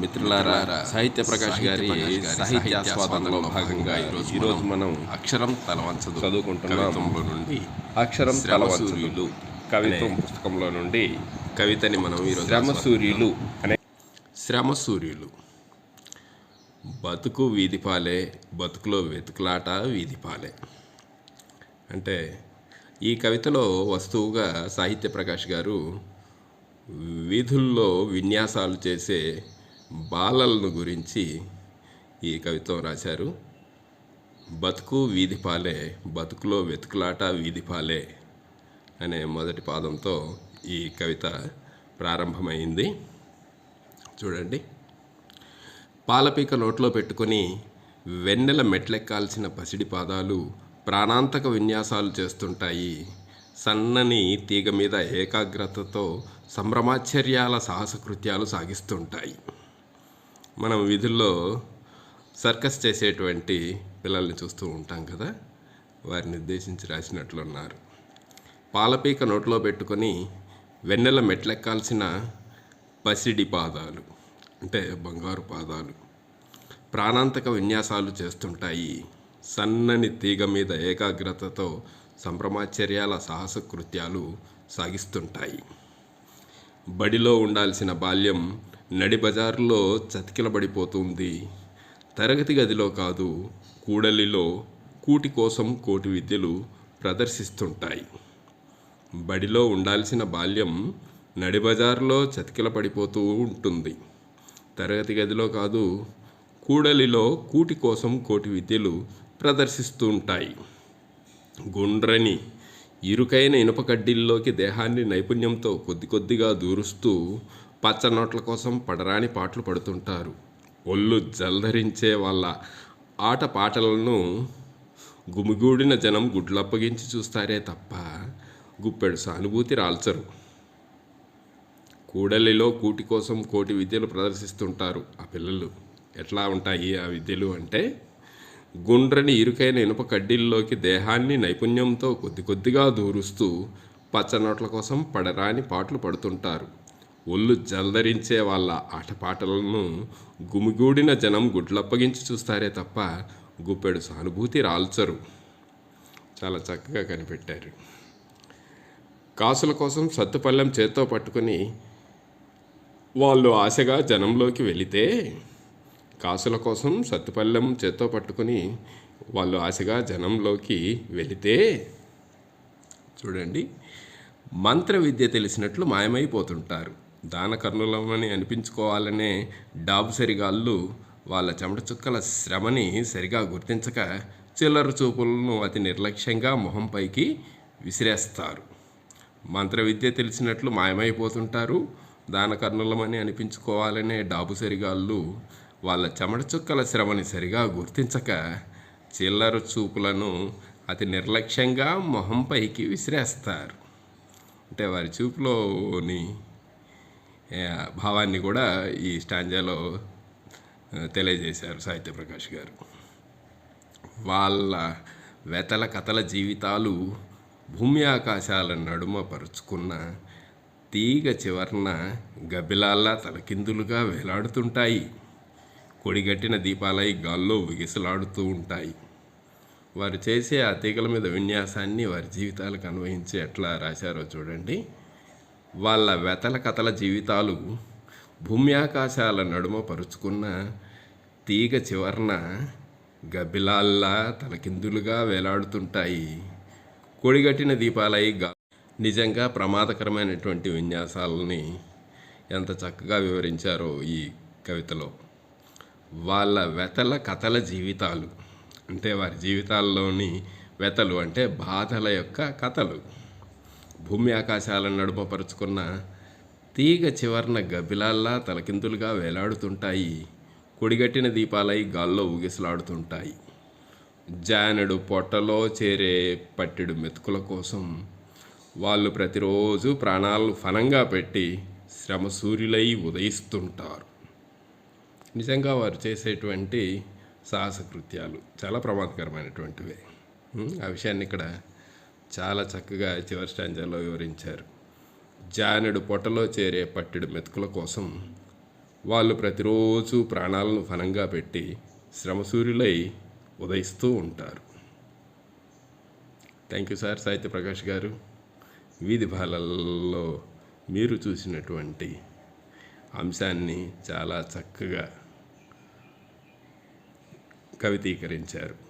మిత్రులారా సాహిత్య ప్రకాష్ గారి సాహిత్యాస్వాదంలో భాగంగా ఈరోజు ఈరోజు మనం అక్షరం తలవంచదు చదువుకుంటున్నాం. కవిత్వంలో నుండి అక్షరం శ్రమ తలవంచదు. సూర్యులు కవిత్వం పుస్తకంలో నుండి కవితని మనం ఈరోజు శ్రమ సూర్యులు అనే శ్రమ సూర్యులు. బతుకు వీధిపాలే బతుకులో వెతుకులాట వీధిపాలే అంటే ఈ కవితలో వస్తువుగా సాహిత్య ప్రకాష్ గారు వీధుల్లో విన్యాసాలు చేసే బాలలను గురించి ఈ కవిత్వం రాశారు. బతుకు వీధిపాలే బతుకులో వెతుకులాట వీధిపాలే అనే మొదటి పాదంతో ఈ కవిత ప్రారంభమైంది. చూడండి. పాలపీక నోట్లో పెట్టుకొని వెన్నెల మెట్లెక్కాల్సిన పసిడి పాదాలు ప్రాణాంతక విన్యాసాలు చేస్తుంటాయి. సన్నని తీగ మీద ఏకాగ్రతతో సంభ్రమాశ్చర్యాల సాహసకృత్యాలు సాగిస్తుంటాయి. మనం వీధుల్లో సర్కస్ చేసేటువంటి పిల్లల్ని చూస్తూ ఉంటాం కదా? వారిని ఉద్దేశించి రాసినట్లున్నారు పాలపీక నోట్లో పెట్టుకొని వెన్నెల మెట్లెక్కాల్సిన పసిడి పాదాలు అంటే బంగారు పాదాలు ప్రాణాంతక విన్యాసాలు చేస్తుంటాయి. సన్నని తీగ మీద ఏకాగ్రతతో సంభ్రమాచర్యాల సాహస కృత్యాలు సాగిస్తుంటాయి. బడిలో ఉండాల్సిన బాల్యం నడిబజారులో చతికిలబడిపోతుంది. తరగతి గదిలో కాదు కూడలిలో కూటి కోసం కోటి విద్యలు ప్రదర్శిస్తుంటాయి. బడిలో ఉండాల్సిన బాల్యం నడిబజారులో చతికిల పడిపోతూ ఉంటుంది. తరగతి గదిలో కాదు కూడలిలో కూటి కోసం కోటి విద్యలు ప్రదర్శిస్తూ ఉంటాయి గుండ్రని ఇరుకైన ఇనుప కడ్డీల్లోకి దేహాన్ని నైపుణ్యంతో కొద్ది కొద్దిగా దూరుస్తూ పచ్చ నోట్ల కోసం పడరాని పాటలు పడుతుంటారు. ఒళ్ళు జల్దరించే వాళ్ళ ఆట పాటలను గుమిగూడిన జనం గుడ్లప్పగించి చూస్తారే తప్ప గుప్పెడు సానుభూతి రాల్చరు. కూడలిలో కూటి కోసం కోటి విద్యలు ప్రదర్శిస్తుంటారు ఆ పిల్లలు. ఎట్లా ఉంటాయి ఆ విద్యలు అంటే గుండ్రని ఇరుకైన ఇనుప కడ్డీల్లోకి దేహాన్ని నైపుణ్యంతో కొద్ది కొద్దిగా దూరుస్తూ పచ్చనోట్ల కోసం పడరాని పాటలు పడుతుంటారు. ఒళ్ళు జల్దరించే వాళ్ళ ఆటపాటలను గుమిగూడిన జనం గుడ్లప్పగించి చూస్తారే తప్ప గుప్పెడు సానుభూతి రాల్చరు. చాలా చక్కగా కనిపెట్టారు. కాసుల కోసం సత్తుపల్లెం చేత్తో పట్టుకుని వాళ్ళు ఆశగా జనంలోకి వెళితే కాసుల కోసం సత్తుపల్లెం చేత్తో పట్టుకుని వాళ్ళు ఆశగా జనంలోకి వెళితే చూడండి మంత్ర విద్య తెలిసినట్లు మాయమైపోతుంటారు. దాన కర్ణులమని అనిపించుకోవాలనే డాబు సరిగాళ్ళు వాళ్ళ చెమట చుక్కల శ్రమని సరిగా గుర్తించక చిల్లర చూపులను అతి నిర్లక్ష్యంగా మొహంపైకి విసిరేస్తారు. మంత్ర విద్య తెలిసినట్లు మాయమైపోతుంటారు. దాన కర్ణులమని అనిపించుకోవాలనే డాబు సరిగాళ్ళు వాళ్ళ చెమట చుక్కల శ్రమని సరిగా గుర్తించక చిల్లర చూపులను అతి నిర్లక్ష్యంగా మొహంపైకి విసిరేస్తారు. అంటే వారి చూపులోని భావాన్ని కూడా ఈ స్టాంజాలో తెలియజేశారు సాహిత్య ప్రకాష్ గారు. వాళ్ళ వెతల కథల జీవితాలు భూమి ఆకాశాల నడుమ పరుచుకున్న తీగ చివరన గబ్బిలాల్లా తలకిందులుగా వేలాడుతుంటాయి. కొడిగట్టిన దీపాలై గాల్లో విగిసలాడుతూ ఉంటాయి. వారు చేసే ఆ తీగల మీద విన్యాసాన్ని వారి జీవితాలకు అన్వయించి ఎట్లా రాశారో చూడండి. వాళ్ళ వెతల కథల జీవితాలు భూమి ఆకాశాల నడుమ పరుచుకున్న తీగ చివరన గబ్బిలాల్లా తలకిందులుగా వేలాడుతుంటాయి. కొడిగట్టిన దీపాలై నిజంగా ప్రమాదకరమైనటువంటి విన్యాసాలని ఎంత చక్కగా వివరించారో ఈ కవితలో. వాళ్ళ వెతల కథల జీవితాలు అంటే వారి జీవితాల్లోని వెతలు అంటే బాధల యొక్క కథలు. భూమి ఆకాశాలను నడుమపరుచుకున్న తీగ చివరన గబిలాల్లా తలకిందులుగా వేలాడుతుంటాయి. కొడిగట్టిన దీపాలై గాల్లో ఊగిసలాడుతుంటాయి. జానడు పొట్టలో చేరే పట్టెడు మెతుకుల కోసం వాళ్ళు ప్రతిరోజు ప్రాణాలు ఫలంగా పెట్టి శ్రమ సూర్యులై ఉదయిస్తుంటారు. నిజంగా వారు చేసేటువంటి సాహస కృత్యాలు చాలా ప్రమాదకరమైనటువంటివే. ఆ విషయాన్ని ఇక్కడ చాలా చక్కగా చివరి స్టాంజాలో వివరించారు. జానుడు పొట్టలో చేరే పట్టెడు మెతుకుల కోసం వాళ్ళు ప్రతిరోజు ప్రాణాలను ఫలంగా పెట్టి శ్రమసూర్యులై ఉదయిస్తూ ఉంటారు. థ్యాంక్ యూ సార్ సాహిత్య ప్రకాష్ గారు. వీధి బాలల్లో మీరు చూసినటువంటి అంశాన్ని చాలా చక్కగా కవితీకరించారు.